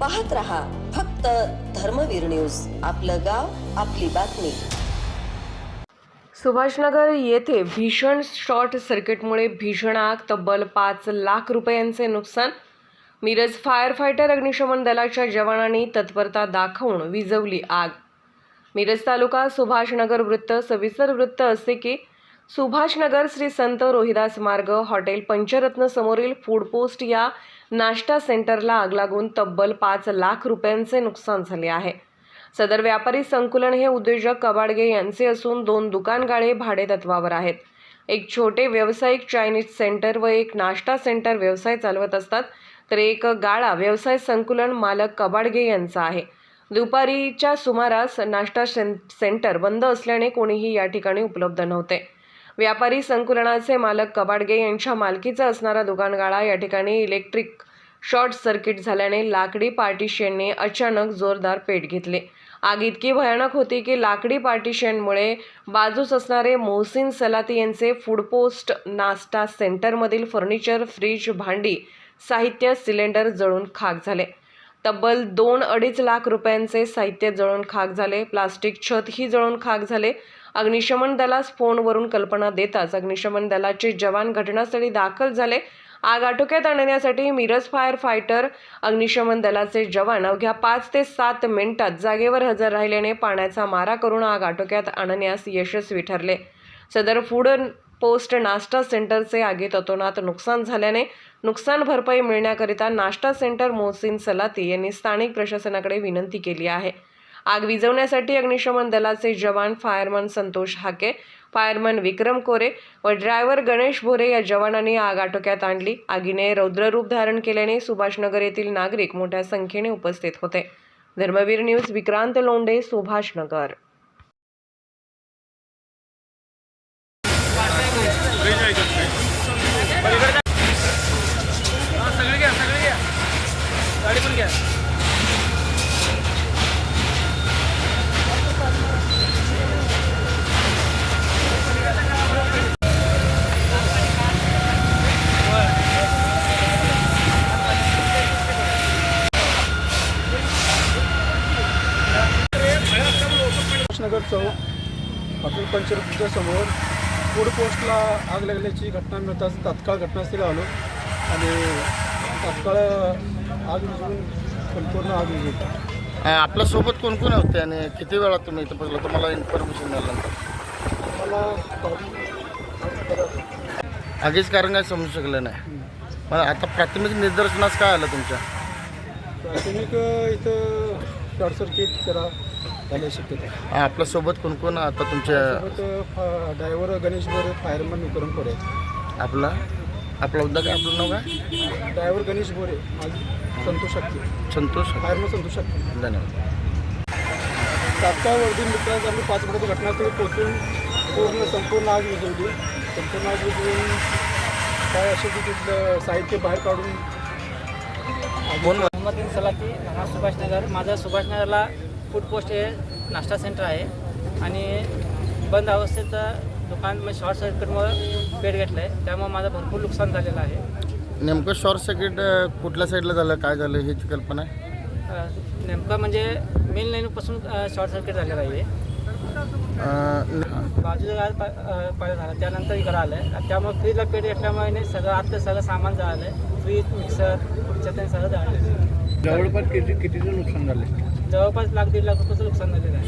पाहत रहा फक्त धर्मवीर न्यूज. आपलं गाव आपली बातमी. सुभाषनगर येथे भीषण शॉर्ट सर्किटमुळे भीषण आग तब्बल पाच लाख रुपयांचे नुकसान. मिरज फायर फायटर अग्निशमन दलाच्या जवानांनी तत्परता दाखवून विझवली आग. मिरज तालुका सुभाषनगर वृत्त सविस्तर वृत्त असे की सुभाषनगर श्री संत रोहिदास मार्ग हॉटेल पंचरत्न समोरील फूड पोस्ट या नाश्ता सेंटरला आग लागून तब्बल पाच लाख रुपयांचे नुकसान झाले आहे. सदर व्यापारी संकुलन हे उद्योजक कबाडगे यांचे असून दोन दुकानगाळे भाडेतत्वावर आहेत. एक छोटे व्यावसायिक चायनीज सेंटर व एक नाश्ता सेंटर व्यवसाय चालवत असतात तर एक गाळा व्यवसाय संकुलन मालक कबाडगे यांचा आहे. दुपारीच्या सुमारास नाश्ता सें सेंटर बंद असल्याने कोणीही या ठिकाणी उपलब्ध नव्हते. व्यापारी संकुलनाचे मालक कबाडगे यांच्या मालकीचा असणारा दुकानगाळा या ठिकाणी इलेक्ट्रिक शॉर्ट सर्किट झाल्याने लाकडी पार्टिशनने अचानक जोरदार पेट घेतले. आग इतकी भयानक होती की लाकडी पार्टिशनमुळे बाजूस असणारे मोहसिन सलाती यांचे फूड पोस्ट नाश्ता सेंटरमधील फर्निचर फ्रीज भांडी साहित्य सिलेंडर जळून खाक झाले. तब्बल दोन अडीच लाख रुपयांचे साहित्य जळून खाक झाले. प्लास्टिक छतही जळून खाक झाले. अग्निशमन दलास फोनवरून कल्पना देताच अग्निशमन दलाचे जवान घटनास्थळी दाखल झाले. आग आटोक्यात आणण्यासाठी मिरज फायर फायटर अग्निशमन दलाचे जवान अवघ्या पाच ते सात मिनिटात जागेवर हजर राहिल्याने पाण्याचा मारा करून आग आटोक्यात आणण्यास यशस्वी ठरले. सदर फूड पोस्ट नाश्ता सेंटरचे आगीत अतोनात नुकसान झाल्याने नुकसान भरपाई मिळण्याकरिता नाश्ता सेंटर मोहसिन सलाती यांनी स्थानिक प्रशासनाकडे विनंती केली आहे. आग विझवण्यासाठी अग्निशमन दलाचे जवान फायरमन संतोष हाके फायरमन विक्रम कोरे व ड्रायव्हर गणेश भोरे या जवानांनी आग आटोक्यात आणली. आगीने रौद्ररूप धारण केल्याने सुभाषनगर येथील नागरिक मोठ्या संख्येने उपस्थित होते. धर्मवीर न्यूज विक्रांत लोंढे सुभाषनगर. सगळे घ्या सगळे घ्या. गाडी पण घ्या. नगर चौक हॉटेल पंचरच्या समोर फूड पोस्टला आग लागल्याची घटना मिळताच तात्काळ घटनास्थळी आलो आणि तात्काळ आग विझवून संपूर्ण आग विझवली आपल्यासोबत कोण कोण होते आणि किती वेळा तुम्ही इथं पोहोचला तुम्हाला इन्फॉर्मेशन मिळालं मला आगीच कारण काय समजू शकलं नाही. मग आता प्राथमिक निदर्शनास काय आलं तुमच्या? प्राथमिक इथं शॉर्ट सर्किट जरा झाल्या शक्यता आहे. हा, आपल्यासोबत कोण कोण आता तुमच्या ड्रायव्हर गणेश बोरे फायरमन विक्रम कोरे. आपला आपला उद्या काय आपलं नाव काय? ड्रायव्हर गणेश बोरे माझं संतोष शक्ती संतोष फायरमन संतोष शक्ती धन्यवाद. तात्काळ वर्दी मित्रांत आम्ही पाच मिनिटात घटनास्थळी पोहोचून पूर्ण संपूर्ण आग विझवली संपूर्ण आग विझवून काय असेल ते तिथलं साहित्य बाहेर काढून कोण मोहम्मद सलाती हा सुभाषनगर. माझं सुभाषनगरला फूड पोस्ट हे नाश्ता सेंटर आहे. आणि बंद अवस्थेत दुकान म्हणजे शॉर्ट सर्किटमुळं पेट घेतलं आहे त्यामुळे माझं भरपूर नुकसान झालेलं आहे. नेमकं शॉर्ट सर्किट कुठल्या साईडला झालं काय झालं ह्याची कल्पना आहे? नेमकं म्हणजे मेन लाईनपासून शॉर्ट सर्किट झालेलं आहे. अं, बाजूला गाळ पा अ, पाणी झालं त्यानंतर इकडं आलं आहे त्यामुळे फ्रीजला पेट घेतल्यामुळे नाही सगळं आतलं सगळं सामान आहे फ्रीज मिक्सर पुढच्या ते सगळं जळालं जवळपास किती कितीचं नुकसान झालं जवळपास लाख दीड लाख रुपयाचं नुकसान झालेलं आहे.